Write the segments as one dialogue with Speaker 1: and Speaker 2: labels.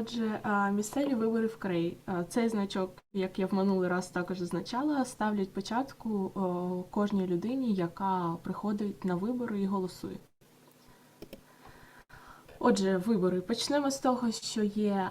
Speaker 1: Отже, місцеві вибори в Кореї. А, Цей значок, як я в минулий раз також зазначала, ставлять початку кожній людині, яка приходить на вибори і голосує. Отже, вибори. Почнемо з того, що є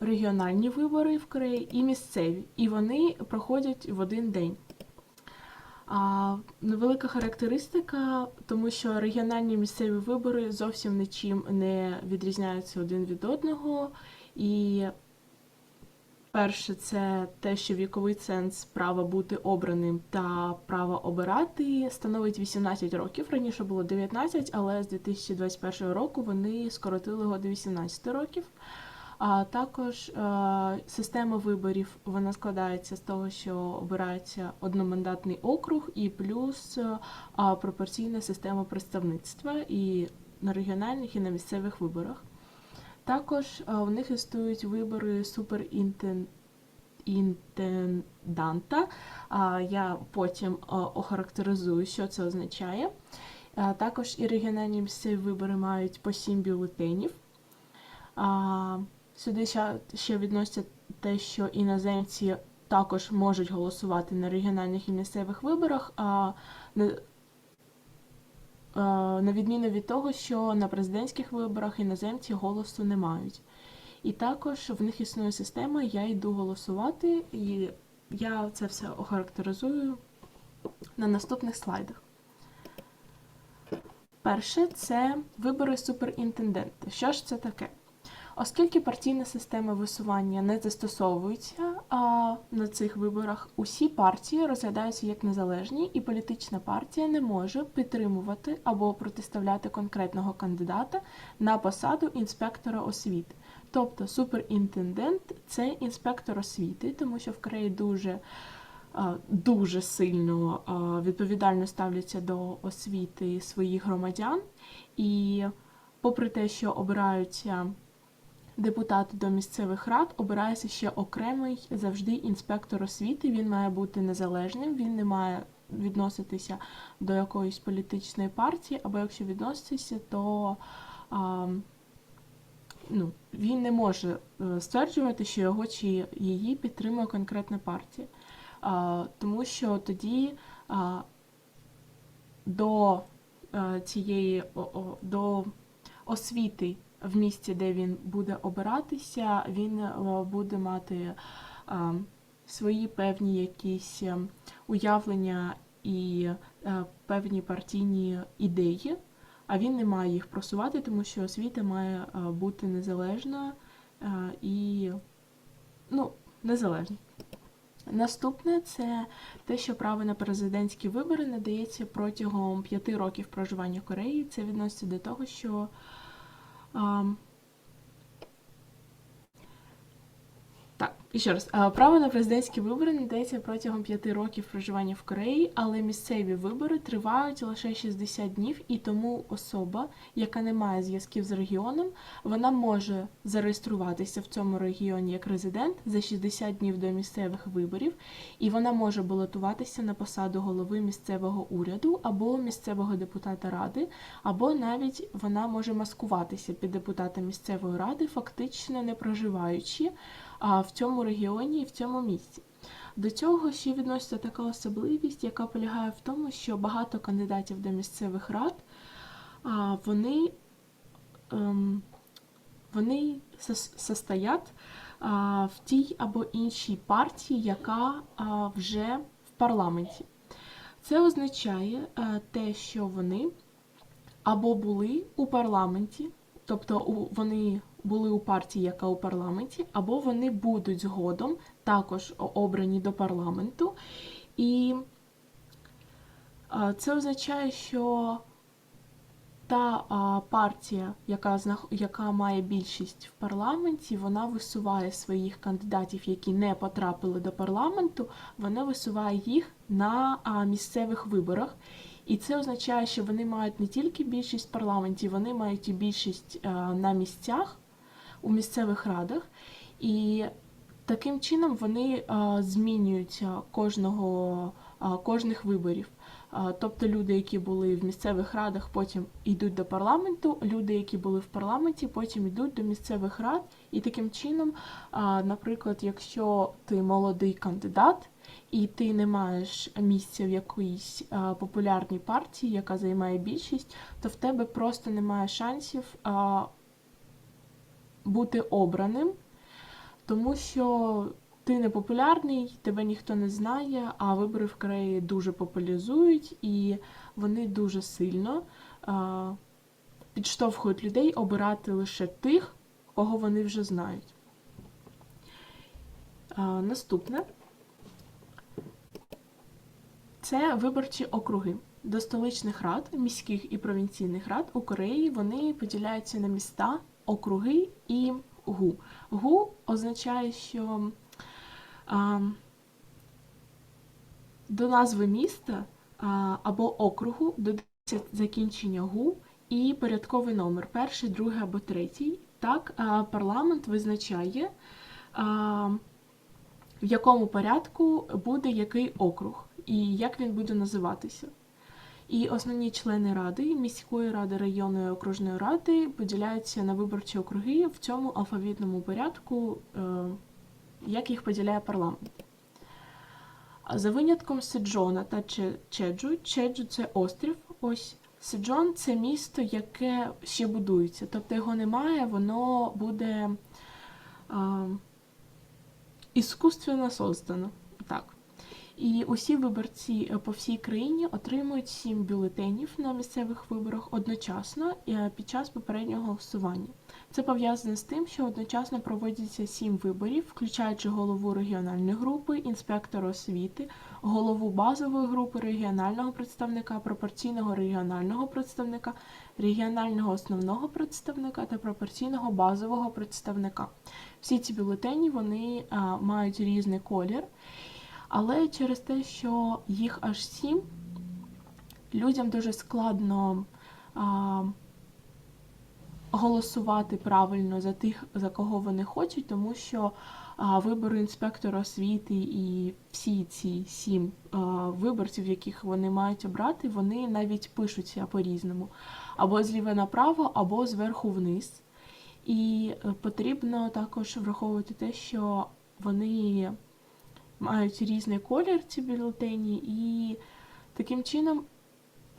Speaker 1: регіональні вибори в Кореї і місцеві, і вони проходять в один день. Невелика характеристика, тому що регіональні місцеві вибори зовсім нічим не відрізняються один від одного. І перше, це те, що віковий ценз права бути обраним та права обирати становить 18 років. Раніше було 19, але з 2021 року вони скоротили його до 18 років. А також е, система виборів вона складається з того, що обирається одномандатний округ і плюс е, пропорційна система представництва і на регіональних і на місцевих виборах. Також е, у них існують вибори суперінтенданта. Я потім охарактеризую, що це означає. Також і регіональні місцеві вибори мають по 7 бюлетенів. Сюди ще, ще відносять те, що іноземці також можуть голосувати на регіональних і місцевих виборах, а, на відміну від того, що на президентських виборах іноземці голосу не мають. І також в них існує система Я йду голосувати, і я це все охарактеризую на наступних слайдах. Перше це вибори суперінтендента. Що ж це таке? Оскільки партійна система висування не застосовується а, на цих виборах, усі партії розглядаються як незалежні, і політична партія не може підтримувати або протиставляти конкретного кандидата на посаду інспектора освіти. Тобто суперінтендент це інспектор освіти, тому що в Кореї дуже дуже сильно відповідально ставляться до освіти своїх громадян, і попри те, що обираються депутати до місцевих рад обирається ще окремий завжди інспектор освіти. Він має бути незалежним, він не має відноситися до якоїсь політичної партії, або якщо відноситися, то а, ну, він не може е, стверджувати, що його чи її підтримує конкретна партія. А, тому що тоді а, до а, цієї до освіти в місті, де він буде обиратися, він е, буде мати е, свої певні якісь е, уявлення і певні партійні ідеї, а він не має їх просувати, тому що освіта має бути незалежна і ну, незалежна. Наступне це те, що право на президентські вибори надається протягом п'яти років проживання Кореї. Це відноситься до того, що Um, і ще раз. Право на президентські вибори надається протягом п'яти років проживання в Кореї, але місцеві вибори тривають лише 60 днів, і тому особа, яка не має зв'язків з регіоном, вона може зареєструватися в цьому регіоні як резидент за 60 днів до місцевих виборів, і вона може балотуватися на посаду голови місцевого уряду або місцевого депутата ради, або навіть вона може маскуватися під депутата місцевої ради, фактично не проживаючи в цьому регіоні і в цьому місці. До цього ще відноситься така особливість, яка полягає в тому, що багато кандидатів до місцевих рад вони ем, вони состоять в тій або іншій партії, яка вже в парламенті. Це означає е, те, що вони або були у парламенті, тобто вони були у партії, яка у парламенті, або вони будуть згодом також обрані до парламенту. І це означає, що та партія, яка яка має більшість в парламенті, вона висуває своїх кандидатів, які не потрапили до парламенту, вона висуває їх на місцевих виборах. І це означає, що вони мають не тільки більшість в парламенті, вони мають і більшість на місцях у місцевих радах, і таким чином вони змінюються кожного, кожних виборів. Тобто люди, які були в місцевих радах, потім йдуть до парламенту. Люди, які були в парламенті, потім йдуть до місцевих рад. І таким чином, наприклад, якщо ти молодий кандидат і ти не маєш місця в якоїсь популярній партії, яка займає більшість, то в тебе просто немає шансів бути обраним, тому що ти не популярний, тебе ніхто не знає, а вибори в Кореї дуже популяризують і вони дуже сильно підштовхують людей обирати лише тих, кого вони вже знають. Наступне це виборчі округи. До столичних рад, міських і провінційних рад у Кореї вони поділяються на міста, округи і гу. Гу означає, що а, до назви міста а, або округу додається закінчення гу і порядковий номер перший, другий або третій. Так, а, парламент визначає, а, в якому порядку буде який округ і як він буде називатися. І основні члени ради, міської ради, районної окружної ради поділяються на виборчі округи в цьому алфавітному порядку, е, як їх поділяє парламент. За винятком Сиджона та Чеджу. Чеджу це острів. Ось Сиджон це місто, яке ще будується. Тобто його немає, воно буде а, іскусственно создано. Так. І усі виборці е, по всій країні отримують сім бюлетенів на місцевих виборах одночасно е, під час попереднього голосування. Це пов'язане з тим, що одночасно проводяться сім виборів, включаючи голову регіональної групи, інспектора освіти, голову базової групи регіонального представника, пропорційного регіонального представника, регіонального основного представника та пропорційного базового представника. Всі ці бюлетені вони а, мають різний колір. Але через те, що їх аж сім, людям дуже складно а, голосувати правильно за тих, за кого вони хочуть, тому що а, вибори інспектора освіти і всі ці сім а, виборців, яких вони мають обрати, вони навіть пишуться по-різному. Або зліва направо, або зверху вниз. І е, потрібно також враховувати те, що вони мають різний колір ці бюлетені, і таким чином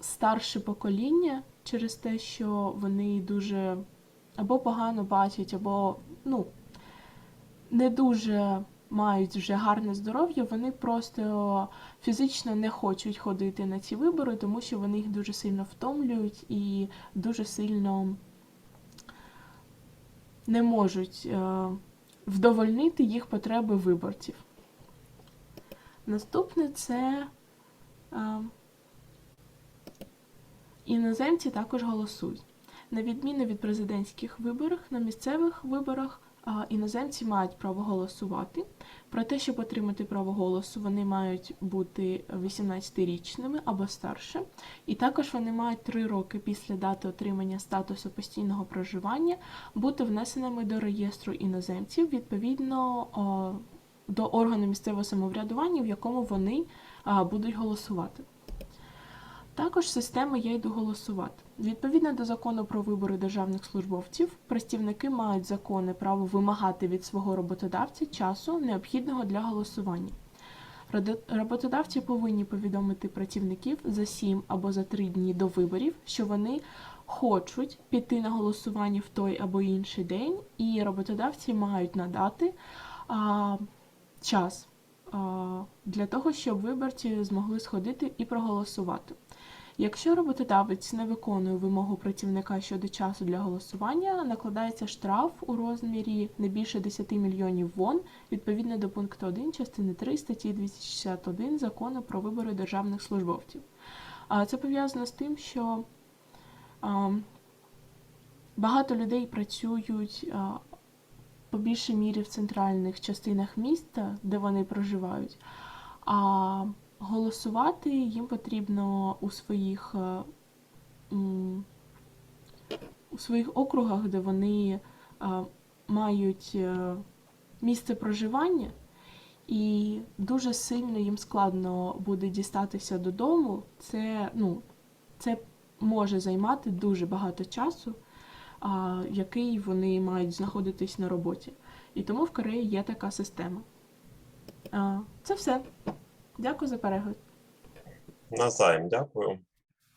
Speaker 1: старше покоління через те, що вони дуже або погано бачать, або ну, не дуже мають вже гарне здоров'я, вони просто фізично не хочуть ходити на ці вибори, тому що вони їх дуже сильно втомлюють і дуже сильно не можуть е, вдовольнити їх потреби виборців. Наступне це е, іноземці також голосують. На відміну від президентських виборів, на місцевих виборах е, іноземці мають право голосувати. Про те, щоб отримати право голосу, вони мають бути 18-річними або старше. І також вони мають 3 роки після дати отримання статусу постійного проживання бути внесеними до реєстру іноземців відповідно. До органу місцевого самоврядування, в якому вони будуть голосувати. Також система «Я йду голосувати». Відповідно до закону про вибори державних службовців, працівники мають законне право вимагати від свого роботодавця часу, необхідного для голосування. Роботодавці повинні повідомити працівників за 7 або за 3 дні до виборів, що вони хочуть піти на голосування в той або інший день, і роботодавці мають надати час для того, щоб виборці змогли сходити і проголосувати. Якщо роботодавець не виконує вимогу працівника щодо часу для голосування, накладається штраф у розмірі не більше 10 мільйонів вон відповідно до пункту 1 частини 3 статті 261 закону про вибори державних службовців. Це пов'язано з тим, що багато людей працюють по більшій мірі в центральних частинах міста, де вони проживають. А голосувати їм потрібно у своїх, е, у своїх округах, де вони е, мають е, місце проживання. і дуже сильно їм складно буде дістатися додому. Це, ну, це може займати дуже багато часу, який вони мають знаходитись на роботі. І тому в Кореї є така система. Це все. Дякую за перегляд.
Speaker 2: Назаєм, дякую.